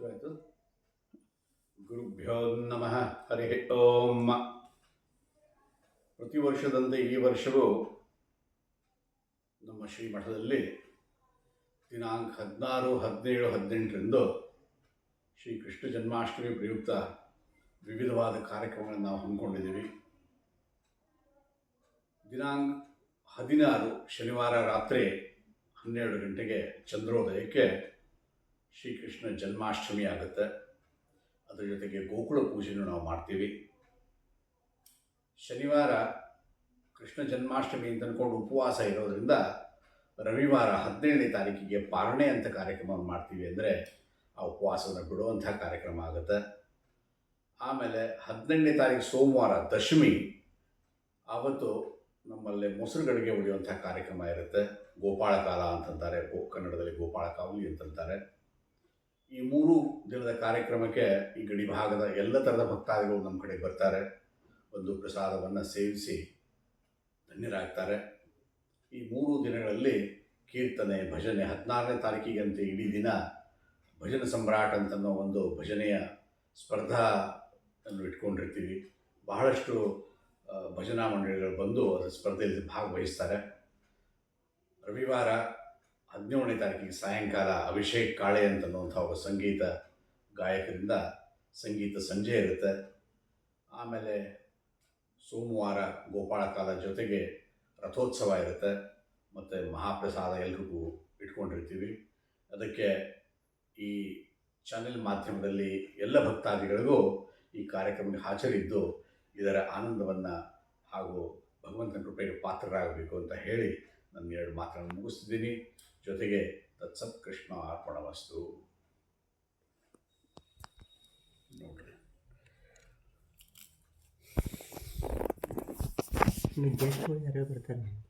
ಶುರುವಾಯಿತು ಗುರುಭ್ಯೋ ನಮಃ. ಹರಿ ಓಂ. ಪ್ರತಿ ವರ್ಷದಂತೆ ಈ ವರ್ಷವೂ ನಮ್ಮ ಶ್ರೀಮಠದಲ್ಲಿ ದಿನಾಂಕ ಹದಿನಾರು, ಹದಿನೇಳು, ಹದಿನೆಂಟರಂದು ಶ್ರೀ ಕೃಷ್ಣ ಜನ್ಮಾಷ್ಟಮಿ ಪ್ರಯುಕ್ತ ವಿವಿಧವಾದ ಕಾರ್ಯಕ್ರಮಗಳನ್ನು ನಾವು ಹಮ್ಮಿಕೊಂಡಿದ್ದೀವಿ. ದಿನಾಂಕ ಹದಿನಾರು ಶನಿವಾರ ರಾತ್ರಿ ಹನ್ನೆರಡು ಗಂಟೆಗೆ ಚಂದ್ರೋದಯಕ್ಕೆ ಶ್ರೀಕೃಷ್ಣ ಜನ್ಮಾಷ್ಟಮಿ ಆಗುತ್ತೆ. ಅದರ ಜೊತೆಗೆ ಗೋಕುಳ ಪೂಜೆಯನ್ನು ನಾವು ಮಾಡ್ತೀವಿ. ಶನಿವಾರ ಕೃಷ್ಣ ಜನ್ಮಾಷ್ಟಮಿ ಅಂತ ಅಂದ್ಕೊಂಡು ಉಪವಾಸ ಇರೋದರಿಂದ ರವಿವಾರ ಹದಿನೇಳನೇ ತಾರೀಕಿಗೆ ಪಾರಣೆ ಅಂತ ಕಾರ್ಯಕ್ರಮವನ್ನು ಮಾಡ್ತೀವಿ ಅಂದರೆ ಆ ಉಪವಾಸವನ್ನು ಬಿಡುವಂಥ ಕಾರ್ಯಕ್ರಮ ಆಗುತ್ತೆ. ಆಮೇಲೆ ಹದಿನೆಂಟನೇ ತಾರೀಕು ಸೋಮವಾರ ದಶಮಿ ಆವತ್ತು ನಮ್ಮಲ್ಲಿ ಮೊಸರುಗಳಿಗೆ ಉಳಿಯುವಂಥ ಕಾರ್ಯಕ್ರಮ ಇರುತ್ತೆ. ಗೋಪಾಳ ಕಾಲ ಅಂತಂತಾರೆ. ಕನ್ನಡದಲ್ಲಿ ಗೋಪಾಳ ಕಾವಲಿ ಅಂತಂತಾರೆ. ಈ ಮೂರು ದಿನದ ಕಾರ್ಯಕ್ರಮಕ್ಕೆ ಈ ಗಡಿ ಭಾಗದ ಎಲ್ಲ ಥರದ ಭಕ್ತಾದಿಗಳು ನಮ್ಮ ಕಡೆಗೆ ಬರ್ತಾರೆ. ಒಂದು ಪ್ರಸಾದವನ್ನು ಸೇವಿಸಿ ಧನ್ಯರಾಗ್ತಾರೆ. ಈ ಮೂರು ದಿನಗಳಲ್ಲಿ ಕೀರ್ತನೆ, ಭಜನೆ, ಹದಿನಾರನೇ ತಾರೀಕಿಗಂತೆ ಇಡೀ ದಿನ ಭಜನೆ ಸಮ್ರಾಟ್ ಅಂತನ್ನೋ ಒಂದು ಭಜನೆಯ ಸ್ಪರ್ಧಾ ಇಟ್ಕೊಂಡಿರ್ತೀವಿ. ಬಹಳಷ್ಟು ಭಜನಾ ಮಂಡಳಿಗಳು ಬಂದು ಅದರ ಸ್ಪರ್ಧೆಯಲ್ಲಿ ಭಾಗವಹಿಸ್ತಾರೆ. ರವಿವಾರ ಹದಿನೇಳನೇ ತಾರೀಕಿಗೆ ಸಾಯಂಕಾಲ ಅಭಿಷೇಕ್ ಕಾಳೆ ಅಂತನ್ನುವಂಥ ಒಬ್ಬ ಸಂಗೀತ ಗಾಯಕರಿಂದ ಸಂಗೀತ ಸಂಜೆ ಇರುತ್ತೆ. ಆಮೇಲೆ ಸೋಮವಾರ ಗೋಪಾಳ ಕಾಲ ಜೊತೆಗೆ ರಥೋತ್ಸವ ಇರುತ್ತೆ. ಮತ್ತು ಮಹಾಪ್ರಸಾದ ಎಲ್ರಿಗೂ ಇಟ್ಕೊಂಡಿರ್ತೀವಿ. ಅದಕ್ಕೆ ಈ ಚಾನೆಲ್ ಮಾಧ್ಯಮದಲ್ಲಿ ಎಲ್ಲ ಭಕ್ತಾದಿಗಳಿಗೂ ಈ ಕಾರ್ಯಕ್ರಮಕ್ಕೆ ಹಾಜರಿದ್ದು ಇದರ ಆನಂದವನ್ನು ಹಾಗೂ ಭಗವಂತನ ಕೃಪೆಗೆ ಪಾತ್ರರಾಗಬೇಕು ಅಂತ ಹೇಳಿ ನನ್ನ ಎರಡು ಮಾತನ್ನು ಮುಗಿಸ್ತಿದ್ದೀನಿ. ಜೊತೆಗೆ ತತ್ಸತ್ ಕೃಷ್ಣ ಅರ್ಪಣ ವಸ್ತು. ನೋಡ್ರಿ. ಗೆಸ್ಟ್ಗಳು ಯಾರು ಬರ್ತಾರೆ.